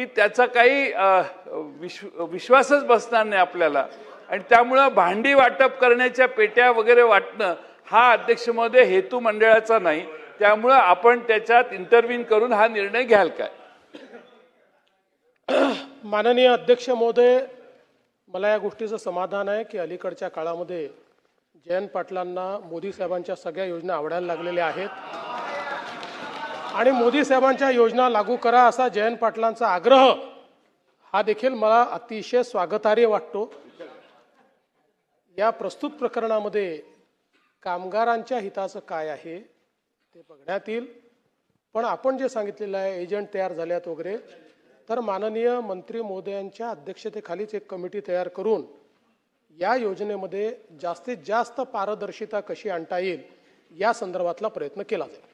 की त्याचा काही विश्व विश्वासच बसणार नाही आपल्याला. आणि त्यामुळं भांडी वाटप करण्याच्या पेट्या वगैरे वाटणं हा अध्यक्षमध्ये हेतू मंडळाचा नाही. त्यामुळं आपण त्याच्यात इंटरव्हीन करून हा निर्णय घ्याल काय? माननीय अध्यक्ष महोदय मला या गोष्टीचं समाधान आहे की अलीकडच्या काळामध्ये जयंत पाटलांना मोदी साहेबांच्या सगळ्या योजना आवडायला लागलेल्या आहेत. आणि मोदी साहेबांच्या योजना लागू करा असा जयंत पाटलांचा आग्रह हा देखील मला अतिशय स्वागतार्ह वाटतो. या प्रस्तुत प्रकरणामध्ये कामगारांच्या हिताचं काय आहे ते बघण्यात येईल पण आपण जे सांगितलेलं आहे एजंट तयार झाल्यात वगैरे तर माननीय मंत्री महोदयांच्या अध्यक्षतेखालीच एक कमिटी तयार करून या योजनेमध्ये जास्तीत जास्त पारदर्शिता कशी आणता येईल या संदर्भातला प्रयत्न केला जाईल.